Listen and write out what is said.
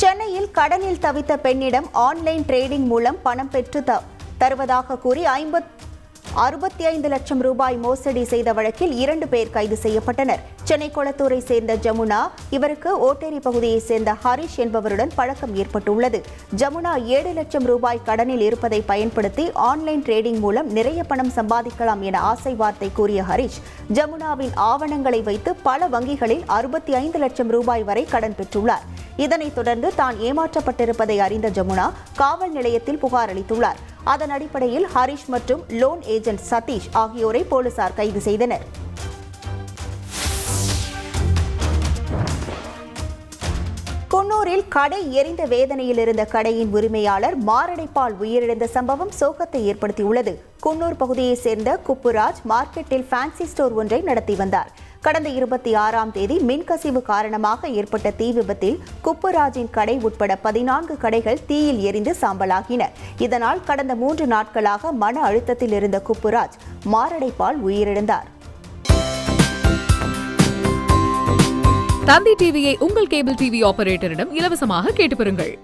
சென்னையில் கடனில் தவித்த பெண்ணிடம் ஆன்லைன் ட்ரேடிங் மூலம் பணம் பெற்று த- தருவதாக கூறி ஐம்பத் அறுபத்தி ஐந்து லட்சம் ரூபாய் மோசடி செய்த வழக்கில் இரண்டு பேர் கைது செய்யப்பட்டனர். சென்னை கொளத்தூரை சேர்ந்த ஜமுனா இவருக்கு ஓட்டேரி பகுதியைச் சேர்ந்த ஹரிஷ் என்பவருடன் பழக்கம் ஏற்பட்டுள்ளது. ஜமுனா ஏழு லட்சம் ரூபாய் கடனில் இருப்பதை பயன்படுத்தி ஆன்லைன் ட்ரேடிங் மூலம் நிறைய பணம் சம்பாதிக்கலாம் என ஆசை வார்த்தை கூறிய ஹரிஷ் ஜமுனாவின் ஆவணங்களை வைத்து பல வங்கிகளில் அறுபத்தி ஐந்து லட்சம் ரூபாய் வரை கடன் பெற்றுள்ளார். இதனைத் தொடர்ந்து தான் ஏமாற்றப்பட்டிருப்பதை அறிந்த ஜமுனா காவல் நிலையத்தில் புகார் அளித்துள்ளார். அதன் அடிப்படையில் ஹரிஷ் மற்றும் லோன் ஏஜென்ட் சதீஷ் ஆகியோரை போலீசார் கைது செய்தனர். குன்னூரில் கடை எரிந்த வேதனையில் இருந்த கடையின் உரிமையாளர் மாரடைப்பால் உயிரிழந்த சம்பவம் சோகத்தை ஏற்படுத்தியுள்ளது. குன்னூர் பகுதியைச் சேர்ந்த குப்புராஜ் மார்க்கெட்டில் ஃபேன்சி ஸ்டோர் ஒன்றை நடத்தி வந்தார். கடந்த இருபத்தி ஆறாம் தேதி மின்கசிவு காரணமாக ஏற்பட்ட தீ விபத்தில் குப்புராஜின் கடை உட்பட பதினான்கு கடைகள் தீயில் எரிந்து சாம்பலாகின. இதனால் கடந்த மூன்று நாட்களாக மன அழுத்தத்தில் இருந்த குப்புராஜ் மாரடைப்பால் உயிரிழந்தார். தந்தி டிவியை உங்கள் கேபிள் டிவி ஆபரேட்டரிடம் இலவசமாக கேட்டு பெறுங்கள்.